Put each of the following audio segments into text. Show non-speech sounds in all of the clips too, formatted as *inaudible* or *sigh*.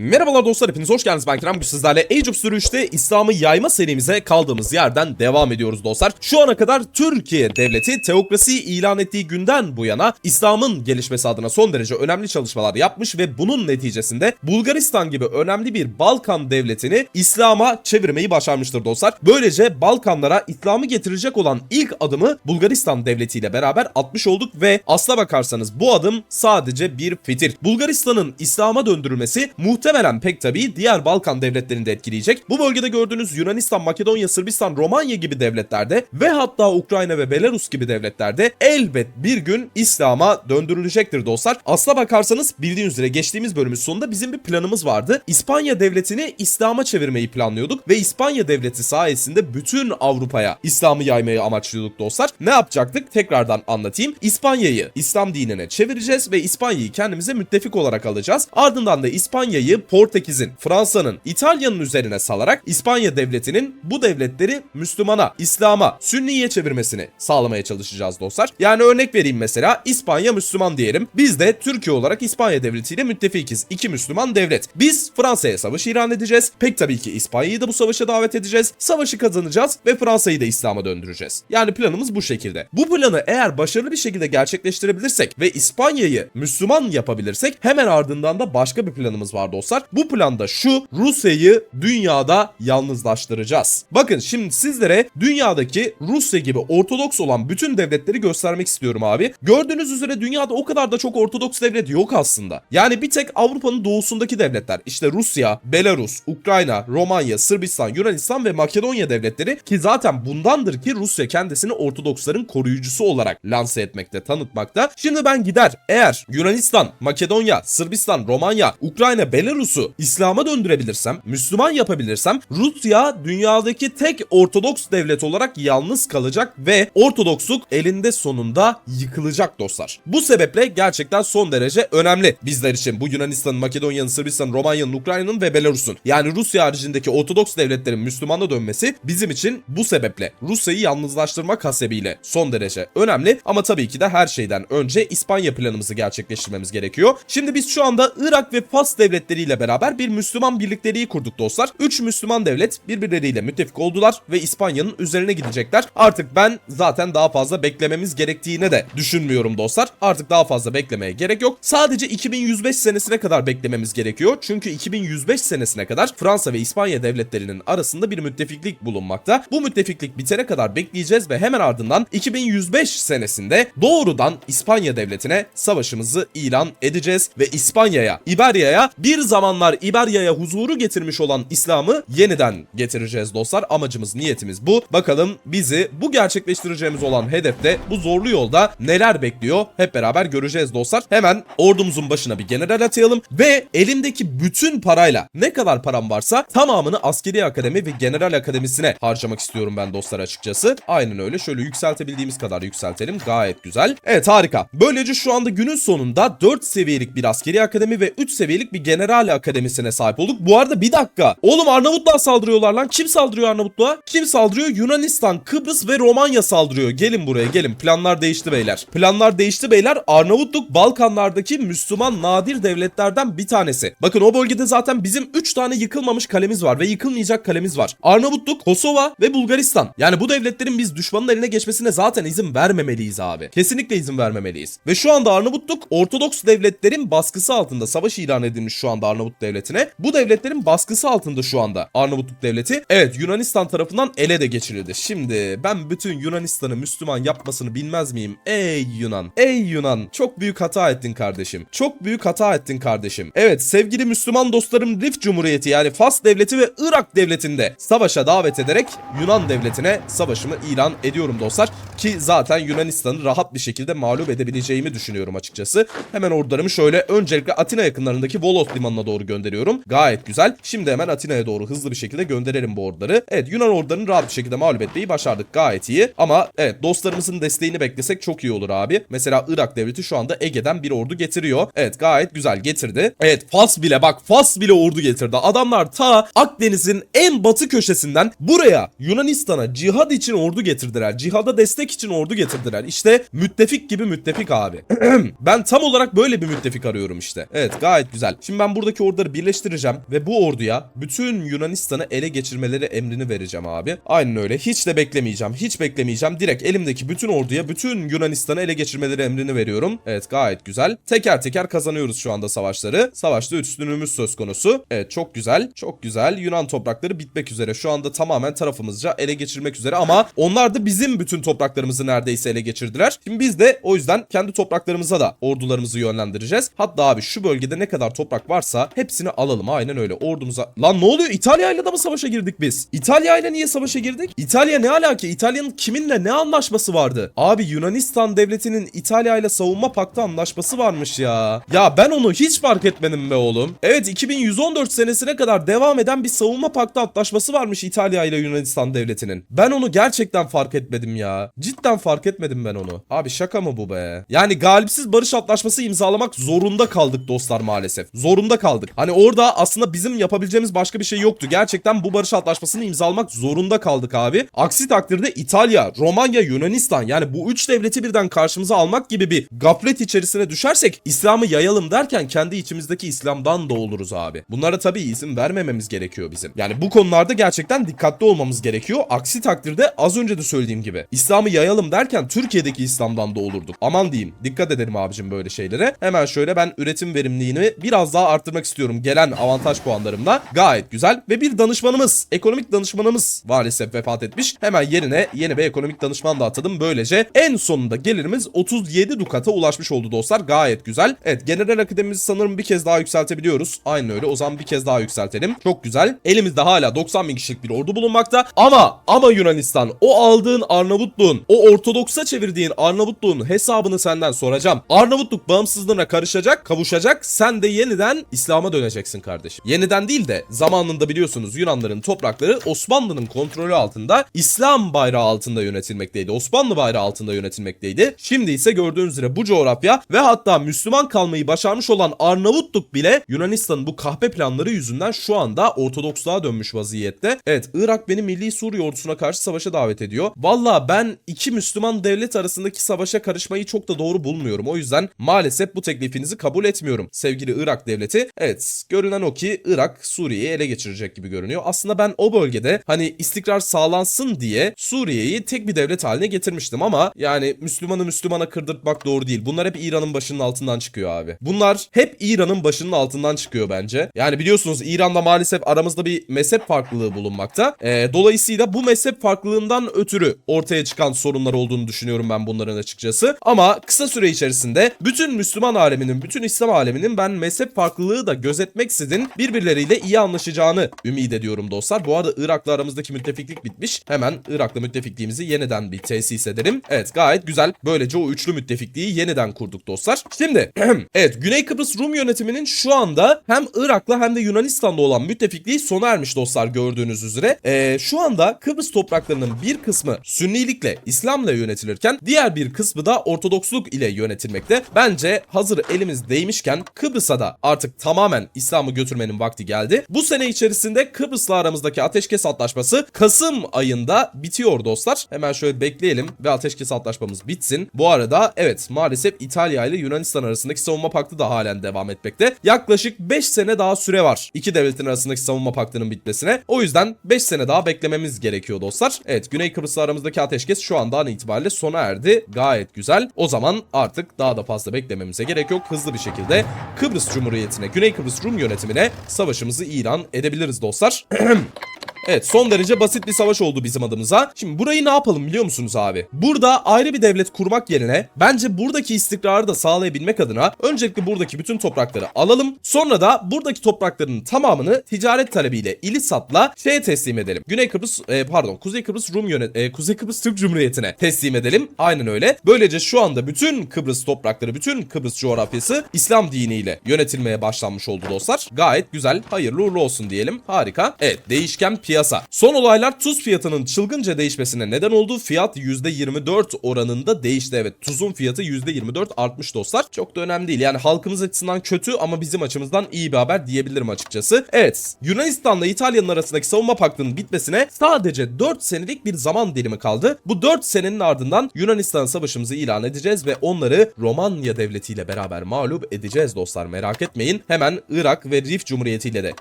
Merhabalar dostlar hepiniz hoş geldiniz ben Kerem Bugün sizlerle Age of Sürüş'te İslam'ı yayma serimize kaldığımız yerden devam ediyoruz dostlar. Şu ana kadar Türkiye devleti teokrasi ilan ettiği günden bu yana İslam'ın gelişmesi adına son derece önemli çalışmalar yapmış ve bunun neticesinde Bulgaristan gibi önemli bir Balkan devletini İslam'a çevirmeyi başarmıştır dostlar. Böylece Balkanlara İslam'ı getirecek olan ilk adımı Bulgaristan devletiyle beraber atmış olduk ve asla bakarsanız bu adım sadece bir fitil. Bulgaristan'ın İslam'a döndürülmesi muhtemelen pek tabii diğer Balkan devletlerini de etkileyecek. Bu bölgede gördüğünüz Yunanistan, Makedonya, Sırbistan, Romanya gibi devletlerde ve hatta Ukrayna ve Belarus gibi devletlerde elbet bir gün İslam'a döndürülecektir dostlar. Asla bakarsanız bildiğiniz üzere geçtiğimiz bölümün sonunda bizim bir planımız vardı. İspanya devletini İslam'a çevirmeyi planlıyorduk ve İspanya devleti sayesinde bütün Avrupa'ya İslam'ı yaymayı amaçlıyorduk dostlar. Ne yapacaktık? Tekrardan anlatayım. İspanya'yı İslam dinine çevireceğiz ve İspanya'yı kendimize müttefik olarak alacağız. Ardından da İspanya'yı Portekiz'in, Fransa'nın, İtalya'nın üzerine salarak İspanya devletinin bu devletleri Müslümana, İslam'a, Sünniye çevirmesini sağlamaya çalışacağız dostlar. Yani örnek vereyim mesela İspanya Müslüman diyelim. Biz de Türkiye olarak İspanya devletiyle müttefikiz. İki Müslüman devlet. Biz Fransa'ya savaş ilan edeceğiz. Pek tabii ki İspanya'yı da bu savaşa davet edeceğiz. Savaşı kazanacağız ve Fransa'yı da İslam'a döndüreceğiz. Yani planımız bu şekilde. Bu planı eğer başarılı bir şekilde gerçekleştirebilirsek ve İspanya'yı Müslüman yapabilirsek hemen ardından da başka bir planımız var dostlar. Bu planda şu Rusya'yı dünyada yalnızlaştıracağız. Bakın şimdi sizlere dünyadaki Rusya gibi Ortodoks olan bütün devletleri göstermek istiyorum abi. Gördüğünüz üzere dünyada o kadar da çok Ortodoks devlet yok aslında. Yani bir tek Avrupa'nın doğusundaki devletler işte Rusya, Belarus, Ukrayna, Romanya, Sırbistan, Yunanistan ve Makedonya devletleri ki zaten bundandır ki Rusya kendisini Ortodoksların koruyucusu olarak lanse etmekte, tanıtmakta. Şimdi ben gider eğer Yunanistan, Makedonya, Sırbistan, Romanya, Ukrayna, Belarus'u İslam'a döndürebilirsem, Müslüman yapabilirsem Rusya dünyadaki tek Ortodoks devlet olarak yalnız kalacak ve Ortodoksluk elinde sonunda yıkılacak dostlar. Bu sebeple gerçekten son derece önemli bizler için bu Yunanistan'ın, Makedonya'nın, Sırbistan'ın, Romanya'nın, Ukrayna'nın ve Belarus'un yani Rusya haricindeki Ortodoks devletlerin Müslümana dönmesi bizim için bu sebeple Rusya'yı yalnızlaştırmak hasebiyle son derece önemli ama tabii ki de her şeyden önce İspanya planımızı gerçekleştirmemiz gerekiyor. Şimdi biz şu anda Irak ve Fas devletleriyle beraber bir Müslüman birlikteliği kurduk dostlar. 3 Müslüman devlet birbirleriyle müttefik oldular ve İspanya'nın üzerine gidecekler. Artık ben zaten daha fazla beklememiz gerektiğine de düşünmüyorum dostlar. Artık daha fazla beklemeye gerek yok. Sadece 2105 senesine kadar beklememiz gerekiyor. Çünkü 2105 senesine kadar Fransa ve İspanya devletlerinin arasında bir müttefiklik bulunmakta. Bu müttefiklik bitene kadar bekleyeceğiz ve hemen ardından 2105 senesinde doğrudan İspanya devletine savaşımızı ilan edeceğiz ve İspanya'ya, İberya'ya bir zamanlar İberya'ya huzuru getirmiş olan İslam'ı yeniden getireceğiz dostlar. Amacımız, niyetimiz bu. Bakalım bizi bu gerçekleştireceğimiz olan hedefte bu zorlu yolda neler bekliyor hep beraber göreceğiz dostlar. Hemen ordumuzun başına bir general atayalım ve elimdeki bütün parayla ne kadar param varsa tamamını askeri akademi ve general akademisine harcamak istiyorum ben dostlar açıkçası. Aynen öyle şöyle yükseltebildiğimiz kadar yükseltelim gayet güzel. Evet harika. Böylece şu anda günün sonunda 4 seviyelik bir askeri akademi ve 3 seviyelik bir general akademisine sahip olduk. Bu arada bir dakika. Oğlum Arnavutluğa saldırıyorlar lan. Kim saldırıyor Arnavutluğa? Kim saldırıyor? Yunanistan, Kıbrıs ve Romanya saldırıyor. Gelin buraya gelin. Planlar değişti beyler. Planlar değişti beyler. Arnavutluk Balkanlardaki Müslüman nadir devletlerden bir tanesi. Bakın o bölgede zaten bizim 3 tane yıkılmamış kalemiz var ve yıkılmayacak kalemiz var. Arnavutluk, Kosova ve Bulgaristan. Yani bu devletlerin biz düşmanın eline geçmesine zaten izin vermemeliyiz abi. Kesinlikle izin vermemeliyiz. Ve şu anda Arnavutluk Ortodoks devletlerin baskısı altında savaş ilan edilmiş şu anda Arnavut devletine. Bu devletlerin baskısı altında şu anda Arnavutluk devleti. Evet Yunanistan tarafından ele de geçirildi. Şimdi ben bütün Yunanistan'ı Müslüman yapmasını bilmez miyim? Ey Yunan. Ey Yunan. Çok büyük hata ettin kardeşim. Çok büyük hata ettin kardeşim. Evet sevgili Müslüman dostlarım Rif Cumhuriyeti yani Fas devleti ve Irak devletinde savaşa davet ederek Yunan devletine savaşımı ilan ediyorum dostlar. Ki zaten Yunanistan'ı rahat bir şekilde mağlup edebileceğimi düşünüyorum açıkçası. Hemen ordularımı şöyle öncelikle Atina yakınlarındaki Volos limanına doğru gönderiyorum. Gayet güzel. Şimdi hemen Atina'ya doğru hızlı bir şekilde gönderelim bu orduları. Evet Yunan ordularını rahat bir şekilde mağlup etmeyi başardık. Gayet iyi. Ama evet dostlarımızın desteğini beklesek çok iyi olur abi. Mesela Irak devleti şu anda Ege'den bir ordu getiriyor. Evet gayet güzel getirdi. Evet Fas bile bak Fas bile ordu getirdi. Adamlar ta Akdeniz'in en batı köşesinden buraya Yunanistan'a cihad için ordu getirdiler. Cihada destek için ordu getirdiler. İşte müttefik gibi müttefik abi. *clears throat* ben tam olarak böyle bir müttefik arıyorum işte. Evet gayet güzel. Şimdi ben burada oradaki orduları birleştireceğim ve bu orduya bütün Yunanistan'ı ele geçirmeleri emrini vereceğim abi. Aynen öyle. Hiç de beklemeyeceğim. Hiç beklemeyeceğim. Direkt elimdeki bütün orduya bütün Yunanistan'ı ele geçirmeleri emrini veriyorum. Evet gayet güzel. Teker teker kazanıyoruz şu anda savaşları. Savaşta üstünlüğümüz söz konusu. Evet çok güzel. Çok güzel. Yunan toprakları bitmek üzere. Şu anda tamamen tarafımızca ele geçirmek üzere ama onlar da bizim bütün topraklarımızı neredeyse ele geçirdiler. Şimdi biz de o yüzden kendi topraklarımıza da ordularımızı yönlendireceğiz. Hatta abi şu bölgede ne kadar toprak varsa hepsini alalım. Aynen öyle. Ordumuza... Lan ne oluyor? İtalya ile de mı savaşa girdik biz? İtalya ile niye savaşa girdik? İtalya ne alaka? İtalya'nın kiminle ne anlaşması vardı? Abi Yunanistan devletinin İtalya ile savunma paktı anlaşması varmış ya. Ya ben onu hiç fark etmedim be oğlum. Evet 2114 senesine kadar devam eden bir savunma paktı antlaşması varmış İtalya ile Yunanistan devletinin. Ben onu gerçekten fark etmedim ya. Cidden fark etmedim ben onu. Abi şaka mı bu be? Yani galipsiz barış antlaşması imzalamak zorunda kaldık dostlar maalesef. Zorunda kaldık. Hani orada aslında bizim yapabileceğimiz başka bir şey yoktu. Gerçekten bu barış antlaşmasını imzalamak zorunda kaldık abi. Aksi takdirde İtalya, Romanya, Yunanistan yani bu üç devleti birden karşımıza almak gibi bir gaflet içerisine düşersek İslam'ı yayalım derken kendi içimizdeki İslam'dan da oluruz abi. Bunlara tabii izin vermememiz gerekiyor bizim. Yani bu konularda gerçekten dikkatli olmamız gerekiyor. Aksi takdirde az önce de söylediğim gibi İslam'ı yayalım derken Türkiye'deki İslam'dan da olurduk. Aman diyeyim. Dikkat edelim abicim böyle şeylere. Hemen şöyle ben üretim verimliliğini biraz daha arttırmak istiyorum gelen avantaj puanlarımla. Gayet güzel. Ve bir danışmanımız, ekonomik danışmanımız maalesef vefat etmiş. Hemen yerine yeni bir ekonomik danışman da atadım. Böylece en sonunda gelirimiz 37 dukata ulaşmış oldu dostlar. Gayet güzel. Evet general akademimizi sanırım bir kez daha yükseltebiliyoruz. Aynen öyle. O zaman bir kez daha yükseltelim. Çok güzel. Elimizde hala 90 bin kişilik bir ordu bulunmakta. Ama ama Yunanistan o aldığın Arnavutluğun, o Ortodoks'a çevirdiğin Arnavutluğun hesabını senden soracağım. Arnavutluk bağımsızlığına karışacak, kavuşacak. Sen de yeniden İslam'a döneceksin kardeşim. Yeniden değil de zamanında biliyorsunuz Yunanların toprakları Osmanlı'nın kontrolü altında İslam bayrağı altında yönetilmekteydi. Osmanlı bayrağı altında yönetilmekteydi. Şimdi ise gördüğünüz üzere bu coğrafya ve hatta Müslüman kalmayı başarmış olan Arnavutluk bile Yunanistan'ın bu kahpe planları yüzünden şu anda Ortodoksluğa dönmüş vaziyette. Evet Irak beni Milli Suriye ordusuna karşı savaşa davet ediyor. Valla ben iki Müslüman devlet arasındaki savaşa karışmayı çok da doğru bulmuyorum. O yüzden maalesef bu teklifinizi kabul etmiyorum. Sevgili Irak devleti. Evet görünen o ki Irak Suriye'yi ele geçirecek gibi görünüyor. Aslında ben o bölgede hani istikrar sağlansın diye Suriye'yi tek bir devlet haline getirmiştim ama yani Müslümanı Müslümana kırdırtmak doğru değil. Bunlar hep İran'ın başının altından çıkıyor abi. Bunlar hep İran'ın başının altından çıkıyor bence. Yani biliyorsunuz İran'da maalesef aramızda bir mezhep farklılığı bulunmakta. Ee, dolayısıyla bu mezhep farklılığından ötürü ortaya çıkan sorunlar olduğunu düşünüyorum ben bunların açıkçası. Ama kısa süre içerisinde bütün Müslüman aleminin, bütün İslam aleminin ben mezhep farklılığı da gözetmeksizin birbirleriyle iyi anlaşacağını ümit ediyorum dostlar. Bu arada Irak'la aramızdaki müttefiklik bitmiş. Hemen Irak'la müttefikliğimizi yeniden bir tesis edelim. Evet gayet güzel. Böylece o üçlü müttefikliği yeniden kurduk dostlar. Şimdi *clears throat* evet Güney Kıbrıs Rum yönetiminin şu anda hem Irak'la hem de Yunanistan'da olan müttefikliği sona ermiş dostlar gördüğünüz üzere. Ee, şu anda Kıbrıs topraklarının bir kısmı Sünnilikle, İslam'la yönetilirken diğer bir kısmı da Ortodoksluk ile yönetilmekte. Bence hazır elimiz değmişken Kıbrıs'a da artık tamamen İslam'ı götürmenin vakti geldi. Bu sene içerisinde Kıbrıs'la aramızdaki ateşkes antlaşması Kasım ayında bitiyor dostlar. Hemen şöyle bekleyelim ve ateşkes antlaşmamız bitsin. Bu arada evet maalesef İtalya ile Yunanistan arasındaki savunma paktı da halen devam etmekte. Yaklaşık 5 sene daha süre var iki devletin arasındaki savunma paktının bitmesine. O yüzden 5 sene daha beklememiz gerekiyor dostlar. Evet Güney Kıbrıs'la aramızdaki ateşkes şu anda an itibariyle sona erdi. Gayet güzel. O zaman artık daha da fazla beklememize gerek yok. Hızlı bir şekilde Kıbrıs Cumhuriyeti'ne, Güney Kıbrıs Rum yönetimine savaşımızı ilan edebiliriz dostlar. *clears throat* Evet son derece basit bir savaş oldu bizim adımıza. Şimdi burayı ne yapalım biliyor musunuz abi? Burada ayrı bir devlet kurmak yerine bence buradaki istikrarı da sağlayabilmek adına öncelikle buradaki bütün toprakları alalım. Sonra da buradaki toprakların tamamını ticaret talebiyle İlisat'la şeye teslim edelim. Güney Kıbrıs e, pardon Kuzey Kıbrıs Rum yönet e, Kuzey Kıbrıs Türk Cumhuriyeti'ne teslim edelim. Aynen öyle. Böylece şu anda bütün Kıbrıs toprakları, bütün Kıbrıs coğrafyası İslam diniyle yönetilmeye başlanmış oldu dostlar. Gayet güzel. Hayırlı uğurlu olsun diyelim. Harika. Evet değişken piyasa piyasa. Son olaylar tuz fiyatının çılgınca değişmesine neden oldu. Fiyat %24 oranında değişti. Evet tuzun fiyatı %24 artmış dostlar. Çok da önemli değil. Yani halkımız açısından kötü ama bizim açımızdan iyi bir haber diyebilirim açıkçası. Evet Yunanistan'la İtalya'nın arasındaki savunma paktının bitmesine sadece 4 senelik bir zaman dilimi kaldı. Bu 4 senenin ardından Yunanistan savaşımızı ilan edeceğiz ve onları Romanya devletiyle beraber mağlup edeceğiz dostlar merak etmeyin. Hemen Irak ve Rif Cumhuriyeti ile de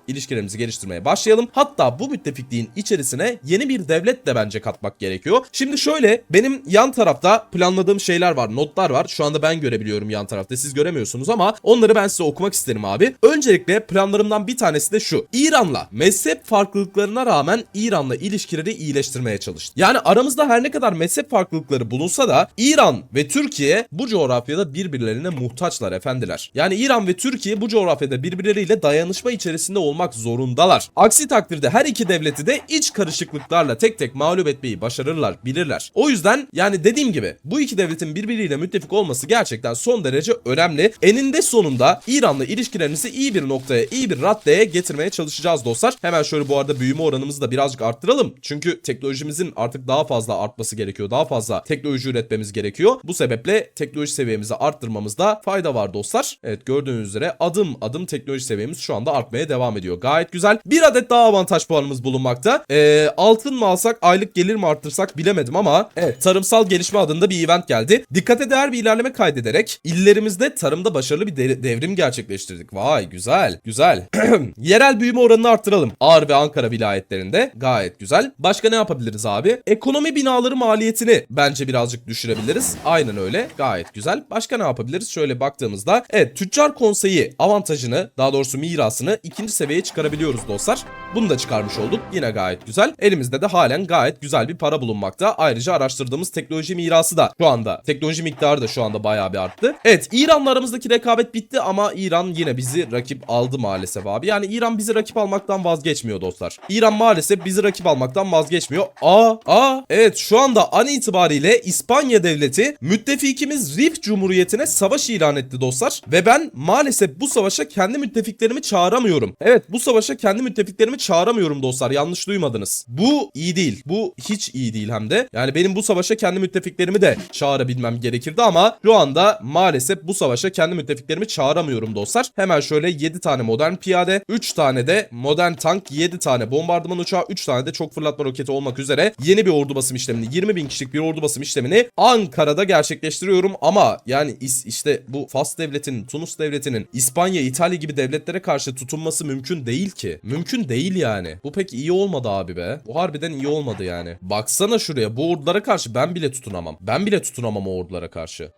ilişkilerimizi geliştirmeye başlayalım. Hatta bu müttefikliğin içerisine yeni bir devlet de bence katmak gerekiyor. Şimdi şöyle benim yan tarafta planladığım şeyler var, notlar var. Şu anda ben görebiliyorum yan tarafta. Siz göremiyorsunuz ama onları ben size okumak isterim abi. Öncelikle planlarımdan bir tanesi de şu. İran'la mezhep farklılıklarına rağmen İran'la ilişkileri iyileştirmeye çalıştı. Yani aramızda her ne kadar mezhep farklılıkları bulunsa da İran ve Türkiye bu coğrafyada birbirlerine muhtaçlar efendiler. Yani İran ve Türkiye bu coğrafyada birbirleriyle dayanışma içerisinde olmak zorundalar. Aksi takdirde her iki devleti de iç karışıklıklarla tek tek mağlup etmeyi başarırlar, bilirler. O yüzden yani dediğim gibi bu iki devletin birbiriyle müttefik olması gerçekten son derece önemli. Eninde sonunda İran'la ilişkilerimizi iyi bir noktaya, iyi bir raddeye getirmeye çalışacağız dostlar. Hemen şöyle bu arada büyüme oranımızı da birazcık arttıralım. Çünkü teknolojimizin artık daha fazla artması gerekiyor. Daha fazla teknoloji üretmemiz gerekiyor. Bu sebeple teknoloji seviyemizi arttırmamızda fayda var dostlar. Evet gördüğünüz üzere adım adım teknoloji seviyemiz şu anda artmaya devam ediyor. Gayet güzel. Bir adet daha avantaj puanımız bulunmakta. Ee, altın mı alsak aylık gelir mi arttırsak bilemedim ama evet tarımsal gelişme adında bir event geldi. Dikkate değer bir ilerleme kaydederek illerimizde tarımda başarılı bir de- devrim gerçekleştirdik. Vay güzel güzel. *clears throat* Yerel büyüme oranını arttıralım. Ağrı ve Ankara vilayetlerinde gayet güzel. Başka ne yapabiliriz abi? Ekonomi binaları maliyetini bence birazcık düşürebiliriz. Aynen öyle. Gayet güzel. Başka ne yapabiliriz? Şöyle baktığımızda evet tüccar konseyi avantajını daha doğrusu mirasını ikinci seviyeye çıkarabiliyoruz dostlar. Bunu da çıkarmış olduk. Yine gayet güzel. Elimizde de halen gayet güzel bir para bulunmakta. Ayrıca araştırdığımız teknoloji mirası da şu anda teknoloji miktarı da şu anda bayağı bir arttı. Evet İran'la aramızdaki rekabet bitti ama İran yine bizi rakip aldı maalesef abi. Yani İran bizi rakip almaktan vazgeçmiyor dostlar. İran maalesef bizi rakip almaktan vazgeçmiyor. Aa, aa, evet şu anda an itibariyle İspanya devleti müttefikimiz Rif Cumhuriyeti'ne savaş ilan etti dostlar. Ve ben maalesef bu savaşa kendi müttefiklerimi çağıramıyorum. Evet bu savaşa kendi müttefiklerimi çağıramıyorum dostlar. Yanlış duymadınız. Bu iyi değil. Bu hiç iyi değil hem de. Yani benim bu savaşa kendi müttefiklerimi de çağırabilmem gerekirdi ama şu anda maalesef bu savaşa kendi müttefiklerimi çağıramıyorum dostlar. Hemen şöyle 7 tane modern piyade, 3 tane de modern tank, 7 tane bombardıman uçağı, 3 tane de çok fırlatma roketi olmak üzere yeni bir ordu basım işlemini, 20 bin kişilik bir ordu basım işlemini Ankara'da gerçekleştiriyorum ama yani işte bu Fas devletinin, Tunus devletinin, İspanya, İtalya gibi devletlere karşı tutunması mümkün değil ki. Mümkün değil yani. Bu pek iyi olmadı abi be. Bu harbiden iyi olmadı yani. Baksana şuraya bu ordulara karşı ben bile tutunamam. Ben bile tutunamam o ordulara karşı.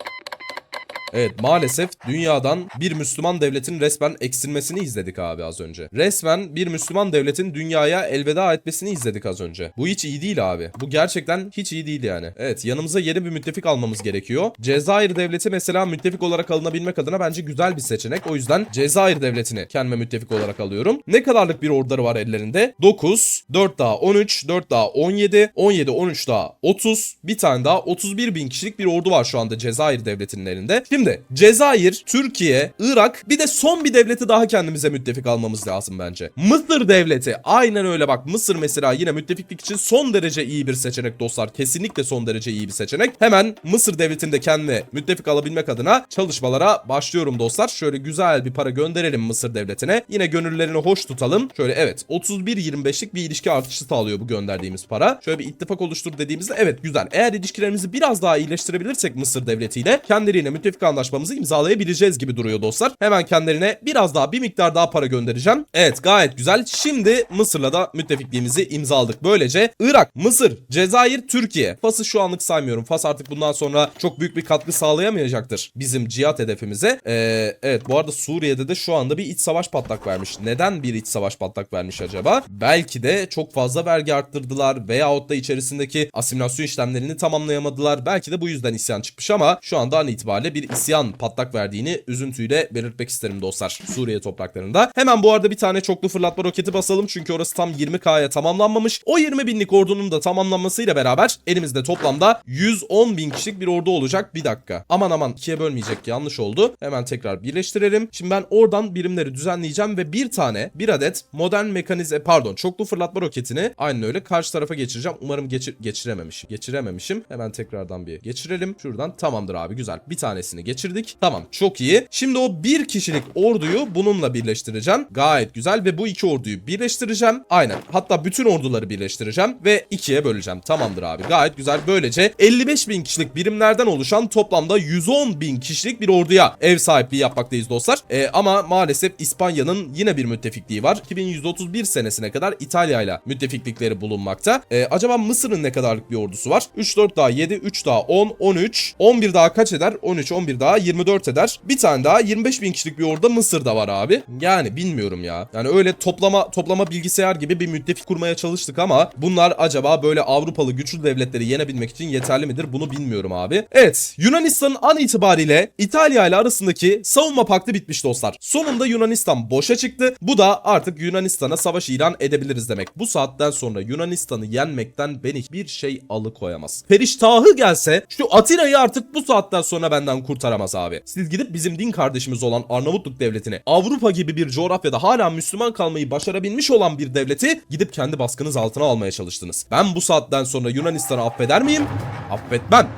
Evet maalesef dünyadan bir Müslüman devletin resmen eksilmesini izledik abi az önce. Resmen bir Müslüman devletin dünyaya elveda etmesini izledik az önce. Bu hiç iyi değil abi. Bu gerçekten hiç iyi değil yani. Evet yanımıza yeni bir müttefik almamız gerekiyor. Cezayir devleti mesela müttefik olarak alınabilmek adına bence güzel bir seçenek. O yüzden Cezayir devletini kendime müttefik olarak alıyorum. Ne kadarlık bir orduları var ellerinde? 9, 4 daha 13, 4 daha 17, 17, 13 daha 30, bir tane daha 31 bin kişilik bir ordu var şu anda Cezayir devletinin elinde. Şimdi Cezayir, Türkiye, Irak bir de son bir devleti daha kendimize müttefik almamız lazım bence. Mısır devleti aynen öyle bak Mısır mesela yine müttefiklik için son derece iyi bir seçenek dostlar. Kesinlikle son derece iyi bir seçenek. Hemen Mısır devletini de müttefik alabilmek adına çalışmalara başlıyorum dostlar. Şöyle güzel bir para gönderelim Mısır devletine. Yine gönüllerini hoş tutalım. Şöyle evet 31-25'lik bir ilişki artışı sağlıyor bu gönderdiğimiz para. Şöyle bir ittifak oluştur dediğimizde evet güzel. Eğer ilişkilerimizi biraz daha iyileştirebilirsek Mısır devletiyle kendileriyle müttefik anlaşmamızı imzalayabileceğiz gibi duruyor dostlar. Hemen kendilerine biraz daha bir miktar daha para göndereceğim. Evet gayet güzel. Şimdi Mısır'la da müttefikliğimizi imzaladık. Böylece Irak, Mısır, Cezayir, Türkiye. Fas'ı şu anlık saymıyorum. Fas artık bundan sonra çok büyük bir katkı sağlayamayacaktır bizim cihat hedefimize. Ee, evet bu arada Suriye'de de şu anda bir iç savaş patlak vermiş. Neden bir iç savaş patlak vermiş acaba? Belki de çok fazla vergi arttırdılar veyahut da içerisindeki asimilasyon işlemlerini tamamlayamadılar. Belki de bu yüzden isyan çıkmış ama şu anda an itibariyle bir isyan patlak verdiğini üzüntüyle belirtmek isterim dostlar Suriye topraklarında. Hemen bu arada bir tane çoklu fırlatma roketi basalım çünkü orası tam 20K'ya tamamlanmamış. O 20 binlik ordunun da tamamlanmasıyla beraber elimizde toplamda 110 bin kişilik bir ordu olacak. Bir dakika. Aman aman ikiye bölmeyecek yanlış oldu. Hemen tekrar birleştirelim. Şimdi ben oradan birimleri düzenleyeceğim ve bir tane bir adet modern mekanize pardon çoklu fırlatma roketini aynen öyle karşı tarafa geçireceğim. Umarım geçir geçirememişim. Geçirememişim. Hemen tekrardan bir geçirelim. Şuradan tamamdır abi güzel. Bir tanesini geçirdik. Tamam çok iyi. Şimdi o bir kişilik orduyu bununla birleştireceğim. Gayet güzel ve bu iki orduyu birleştireceğim. Aynen. Hatta bütün orduları birleştireceğim ve ikiye böleceğim. Tamamdır abi. Gayet güzel. Böylece 55 bin kişilik birimlerden oluşan toplamda 110 bin kişilik bir orduya ev sahipliği yapmaktayız dostlar. Ee, ama maalesef İspanya'nın yine bir müttefikliği var. 2131 senesine kadar İtalya ile müttefiklikleri bulunmakta. Ee, acaba Mısır'ın ne kadarlık bir ordusu var? 3 4 daha 7, 3 daha 10, 13. 11 daha kaç eder? 13, 11 daha 24 eder. Bir tane daha 25 bin kişilik bir ordu Mısır'da var abi. Yani bilmiyorum ya. Yani öyle toplama toplama bilgisayar gibi bir müttefik kurmaya çalıştık ama bunlar acaba böyle Avrupalı güçlü devletleri yenebilmek için yeterli midir? Bunu bilmiyorum abi. Evet, Yunanistan'ın an itibariyle İtalya ile arasındaki savunma paktı bitmiş dostlar. Sonunda Yunanistan boşa çıktı. Bu da artık Yunanistan'a savaş ilan edebiliriz demek. Bu saatten sonra Yunanistan'ı yenmekten beni hiçbir şey alıkoyamaz. Periştahı gelse şu Atina'yı artık bu saatten sonra benden kurtaramaz abi. Siz gidip bizim din kardeşimiz olan Arnavutluk devletine Avrupa gibi bir coğrafyada hala Müslüman kalmayı başarabilmiş olan bir devleti gidip kendi baskınız altına almaya çalıştınız. Ben bu saatten sonra Yunanistan'ı affeder miyim? Affetmem.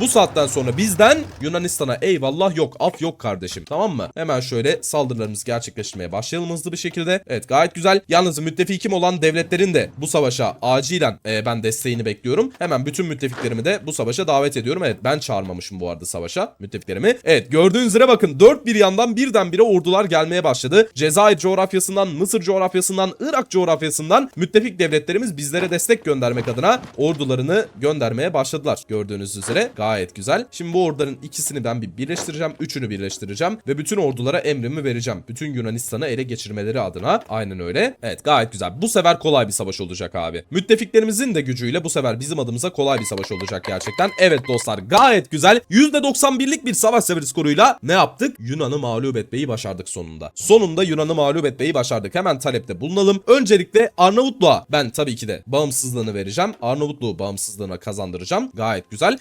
Bu saatten sonra bizden Yunanistan'a eyvallah yok af yok kardeşim tamam mı? Hemen şöyle saldırılarımızı gerçekleştirmeye başlayalım hızlı bir şekilde. Evet gayet güzel. Yalnız müttefikim olan devletlerin de bu savaşa acilen e, ben desteğini bekliyorum. Hemen bütün müttefiklerimi de bu savaşa davet ediyorum. Evet ben çağırmamışım bu arada savaşa müttefiklerimi. Evet gördüğünüz üzere bakın dört bir yandan birdenbire ordular gelmeye başladı. Cezayir coğrafyasından, Mısır coğrafyasından, Irak coğrafyasından müttefik devletlerimiz bizlere destek göndermek adına ordularını göndermeye başladılar. Gördüğünüz üzere gayet güzel. Şimdi bu orduların ikisini ben bir birleştireceğim. Üçünü birleştireceğim ve bütün ordulara emrimi vereceğim. Bütün Yunanistan'ı ele geçirmeleri adına. Aynen öyle. Evet gayet güzel. Bu sefer kolay bir savaş olacak abi. Müttefiklerimizin de gücüyle bu sefer bizim adımıza kolay bir savaş olacak gerçekten. Evet dostlar gayet güzel. %91'lik bir savaş seferi skoruyla ne yaptık? Yunan'ı mağlup etmeyi başardık sonunda. Sonunda Yunan'ı mağlup etmeyi başardık. Hemen talepte bulunalım. Öncelikle Arnavutluğa ben tabii ki de bağımsızlığını vereceğim. Arnavutluğu bağımsızlığına kazandıracağım. Gayet güzel.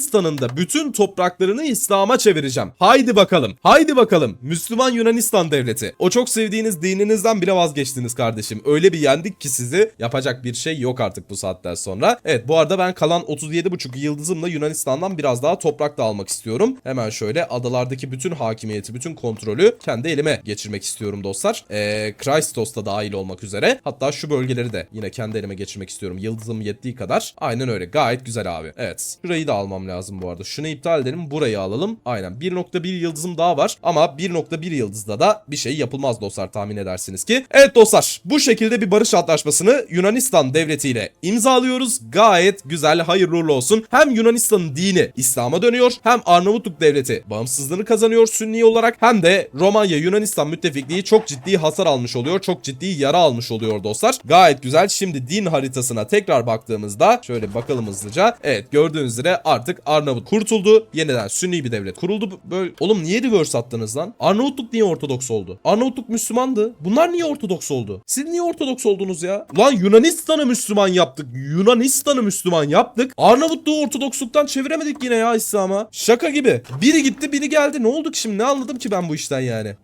Yunanistan'ın da bütün topraklarını İslam'a çevireceğim. Haydi bakalım. Haydi bakalım. Müslüman Yunanistan devleti. O çok sevdiğiniz dininizden bile vazgeçtiniz kardeşim. Öyle bir yendik ki sizi yapacak bir şey yok artık bu saatten sonra. Evet bu arada ben kalan 37,5 yıldızımla Yunanistan'dan biraz daha toprak da almak istiyorum. Hemen şöyle adalardaki bütün hakimiyeti, bütün kontrolü kendi elime geçirmek istiyorum dostlar. Ee, Christos da dahil olmak üzere. Hatta şu bölgeleri de yine kendi elime geçirmek istiyorum. Yıldızım yettiği kadar. Aynen öyle. Gayet güzel abi. Evet. Şurayı da almam lazım bu arada. Şunu iptal edelim. Burayı alalım. Aynen. 1.1 yıldızım daha var. Ama 1.1 yıldızda da bir şey yapılmaz dostlar tahmin edersiniz ki. Evet dostlar. Bu şekilde bir barış antlaşmasını Yunanistan devletiyle imzalıyoruz. Gayet güzel. Hayırlı uğurlu olsun. Hem Yunanistan'ın dini İslam'a dönüyor. Hem Arnavutluk devleti bağımsızlığını kazanıyor Sünni olarak. Hem de Romanya Yunanistan müttefikliği çok ciddi hasar almış oluyor. Çok ciddi yara almış oluyor dostlar. Gayet güzel. Şimdi din haritasına tekrar baktığımızda şöyle bakalım hızlıca. Evet gördüğünüz üzere artık Arnavut kurtuldu. Yeniden Sünni bir devlet kuruldu. Böyle oğlum niye reverse attınız lan? Arnavutluk niye Ortodoks oldu? Arnavutluk Müslümandı. Bunlar niye Ortodoks oldu? Siz niye Ortodoks oldunuz ya? Lan Yunanistan'ı Müslüman yaptık. Yunanistan'ı Müslüman yaptık. Arnavutluğu Ortodoksluktan çeviremedik yine ya İslam'a. Şaka gibi. Biri gitti biri geldi. Ne oldu ki şimdi? Ne anladım ki ben bu işten yani?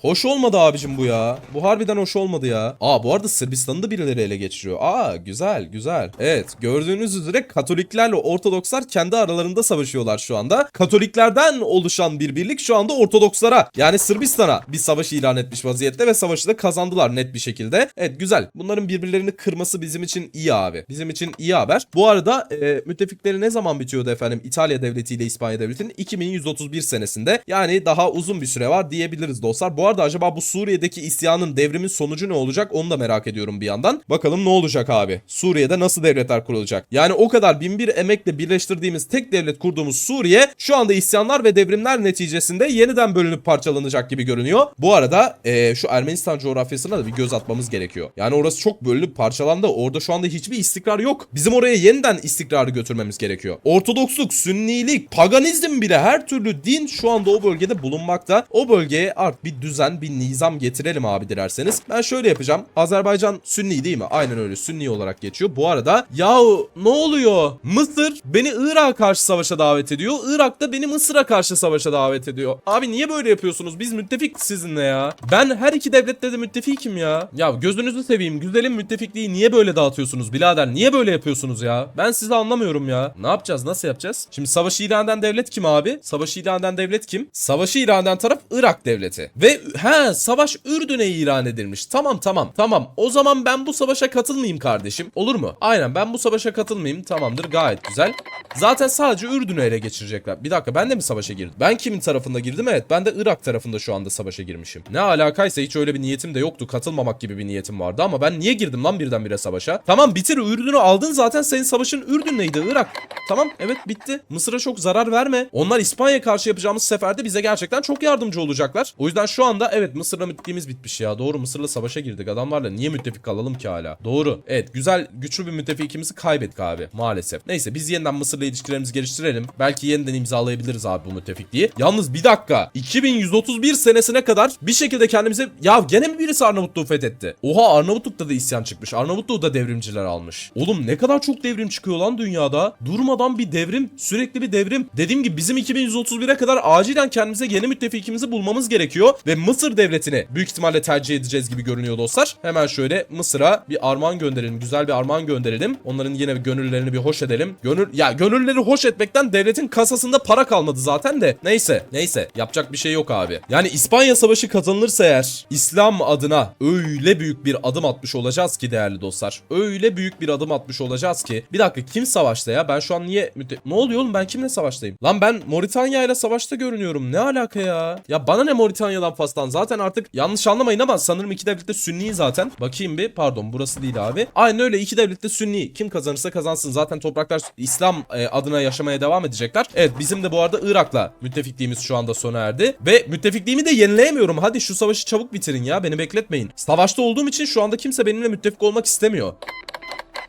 hoş olmadı abicim bu ya. Bu harbiden hoş olmadı ya. Aa bu arada Sırbistan'ı da birileri ele geçiriyor. Aa güzel güzel. Evet gördüğünüz üzere Katoliklerle Ortodokslar kendi aralarında savaşıyorlar şu anda. Katoliklerden oluşan bir birlik şu anda Ortodokslara yani Sırbistan'a bir savaş ilan etmiş vaziyette ve savaşı da kazandılar net bir şekilde. Evet güzel. Bunların birbirlerini kırması bizim için iyi abi. Bizim için iyi haber. Bu arada e, müttefikleri ne zaman bitiyordu efendim? İtalya devleti ile İspanya devletinin 2131 senesinde. Yani daha uzun bir süre var diyebiliriz dostlar. Bu arada acaba bu Suriye'deki isyanın devrimin sonucu ne olacak? Onu da merak ediyorum bir yandan. Bakalım ne olacak abi? Suriye'de nasıl devletler kurulacak? Yani o kadar bin bir emekle birleştirdiğimiz tek devlet kurduğumuz Suriye şu anda isyanlar ve devrimler neticesinde yeniden bölünüp parçalanacak gibi görünüyor. Bu arada eee, şu Ermenistan coğrafyasına da bir göz atmamız gerekiyor. Yani orası çok bölünüp parçalandı. Orada şu anda hiçbir istikrar yok. Bizim oraya yeniden istikrarı götürmemiz gerekiyor. Ortodoksluk, sünnilik, paganizm bile her türlü din şu anda o bölgede bulunmakta. O bölgeye artık bir düzen, bir nizam getirelim abi dilerseniz. Ben şöyle yapacağım. Azerbaycan Sünni değil mi? Aynen öyle Sünni olarak geçiyor. Bu arada yahu ne oluyor? Mısır beni Irak'a karşı savaşa davet ediyor. Irak da beni Mısır'a karşı savaşa davet ediyor. Abi niye böyle yapıyorsunuz? Biz müttefik sizinle ya. Ben her iki devlette de müttefikim ya. Ya gözünüzü seveyim. Güzelim müttefikliği niye böyle dağıtıyorsunuz birader? Niye böyle yapıyorsunuz ya? Ben sizi anlamıyorum ya. Ne yapacağız? Nasıl yapacağız? Şimdi savaşı ilan eden devlet kim abi? Savaşı ilan eden devlet kim? Savaşı ilan eden taraf Irak devleti. Ve he savaş Ürdün'e ilan edilmiş. Tamam tamam tamam. O zaman ben bu savaşa katılmayayım kardeşim. Olur mu? Aynen ben bu savaşa katılmayayım. Tamamdır gayet güzel. Zaten sadece Ürdün'ü ele geçirecekler. Bir dakika ben de mi savaşa girdim? Ben kimin tarafında girdim? Evet ben de Irak tarafında şu anda savaşa girmişim. Ne alakaysa hiç öyle bir niyetim de yoktu. Katılmamak gibi bir niyetim vardı ama ben niye girdim lan birdenbire savaşa? Tamam bitir Ürdün'ü aldın zaten senin savaşın Ürdün'leydi Irak. Tamam evet bitti. Mısır'a çok zarar verme. Onlar İspanya'ya karşı yapacağımız seferde bize gerçekten çok yardımcı olacaklar. O yüzden şu anda evet Mısır'la müttefiğimiz bitmiş ya. Doğru Mısır'la savaşa girdik. Adamlarla niye müttefik kalalım ki hala? Doğru. Evet güzel güçlü bir müttefikimizi kaybettik abi maalesef. Neyse biz yeniden Mısır'la ilişkilerimizi geliştirelim. Belki yeniden imzalayabiliriz abi bu müttefikliği. Yalnız bir dakika. 2131 senesine kadar bir şekilde kendimize ya gene mi birisi Arnavutluğu fethetti? Oha Arnavutluk'ta da isyan çıkmış. Arnavutluğu da devrimciler almış. Oğlum ne kadar çok devrim çıkıyor lan dünyada. Durmadan bir devrim, sürekli bir devrim. Dediğim gibi bizim 2131'e kadar acilen kendimize yeni müttefikimizi bulmamız gerekiyor ve Mısır devletini büyük ihtimalle tercih edeceğiz gibi görünüyor dostlar. Hemen şöyle Mısır'a bir armağan gönderelim. Güzel bir armağan gönderelim. Onların yine gönüllerini bir hoş edelim. Gönül ya gönülleri hoş etmekten devletin kasasında para kalmadı zaten de. Neyse, neyse. Yapacak bir şey yok abi. Yani İspanya Savaşı kazanılırsa eğer İslam adına öyle büyük bir adım atmış olacağız ki değerli dostlar. Öyle büyük bir adım atmış olacağız ki. Bir dakika kim savaşta ya? Ben şu an niye. Ne oluyor oğlum ben kimle savaştayım? Lan ben Moritanya ile savaşta görünüyorum. Ne alaka ya? Ya bana ne Moritanya'dan fastan? Zaten artık yanlış anlamayın ama sanırım iki devlet de Sünni zaten. Bakayım bir. Pardon burası değil abi. Aynen öyle iki devlet de Sünni. Kim kazanırsa kazansın. Zaten topraklar İslam e, adına yaşamaya devam edecekler. Evet bizim de bu arada Irak'la müttefikliğimiz şu anda sona erdi. Ve müttefikliğimi de yenileyemiyorum. Hadi şu savaşı çabuk bitirin ya. Beni bekletmeyin. Savaşta olduğum için şu anda kimse benimle müttefik olmak istemiyor.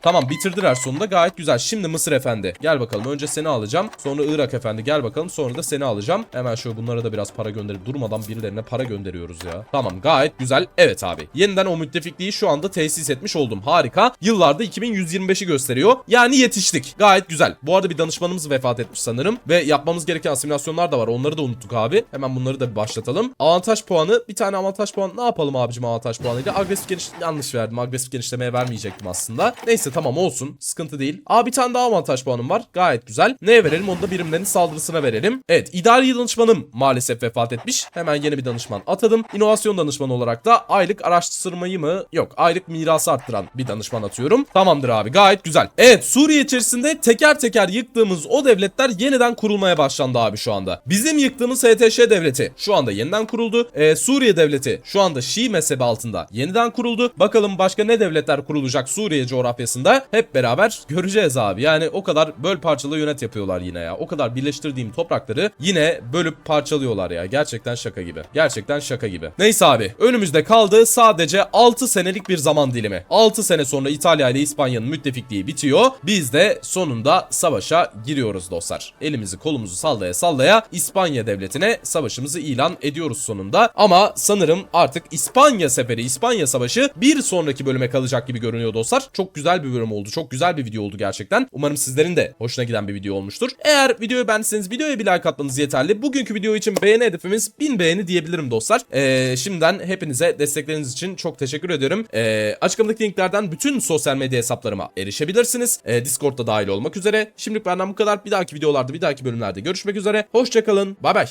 Tamam bitirdiler sonunda gayet güzel. Şimdi Mısır efendi gel bakalım önce seni alacağım. Sonra Irak efendi gel bakalım sonra da seni alacağım. Hemen şöyle bunlara da biraz para gönderip durmadan birilerine para gönderiyoruz ya. Tamam gayet güzel. Evet abi yeniden o müttefikliği şu anda tesis etmiş oldum. Harika. Yıllarda 2125'i gösteriyor. Yani yetiştik. Gayet güzel. Bu arada bir danışmanımız vefat etmiş sanırım. Ve yapmamız gereken asimilasyonlar da var. Onları da unuttuk abi. Hemen bunları da bir başlatalım. Avantaj puanı. Bir tane avantaj puanı. Ne yapalım abicim avantaj puanıyla? Agresif geniş... Yanlış verdim. Agresif genişlemeye vermeyecektim aslında. Neyse tamam olsun. Sıkıntı değil. Aa bir tane daha avantaj puanım var. Gayet güzel. Neye verelim? Onu da birimlerin saldırısına verelim. Evet idari danışmanım maalesef vefat etmiş. Hemen yeni bir danışman atadım. İnovasyon danışmanı olarak da aylık araştırmayı mı? Yok aylık mirası arttıran bir danışman atıyorum. Tamamdır abi gayet güzel. Evet Suriye içerisinde teker teker yıktığımız o devletler yeniden kurulmaya başlandı abi şu anda. Bizim yıktığımız HTŞ devleti şu anda yeniden kuruldu. Ee, Suriye devleti şu anda Şii mezhebi altında yeniden kuruldu. Bakalım başka ne devletler kurulacak Suriye coğrafyasında hep beraber göreceğiz abi. Yani o kadar böl parçala yönet yapıyorlar yine ya. O kadar birleştirdiğim toprakları yine bölüp parçalıyorlar ya. Gerçekten şaka gibi. Gerçekten şaka gibi. Neyse abi önümüzde kaldı sadece 6 senelik bir zaman dilimi. 6 sene sonra İtalya ile İspanya'nın müttefikliği bitiyor. Biz de sonunda savaşa giriyoruz dostlar. Elimizi kolumuzu sallaya sallaya İspanya devletine savaşımızı ilan ediyoruz sonunda. Ama sanırım artık İspanya seferi, İspanya savaşı bir sonraki bölüme kalacak gibi görünüyor dostlar. Çok güzel bir bölüm oldu. Çok güzel bir video oldu gerçekten. Umarım sizlerin de hoşuna giden bir video olmuştur. Eğer videoyu beğendiyseniz videoya bir like atmanız yeterli. Bugünkü video için beğeni hedefimiz 1000 beğeni diyebilirim dostlar. Ee, şimdiden hepinize destekleriniz için çok teşekkür ediyorum. Ee, açıklamadaki linklerden bütün sosyal medya hesaplarıma erişebilirsiniz. Ee, Discord'da dahil olmak üzere. Şimdilik benden bu kadar. Bir dahaki videolarda, bir dahaki bölümlerde görüşmek üzere. Hoşçakalın. Bay bay.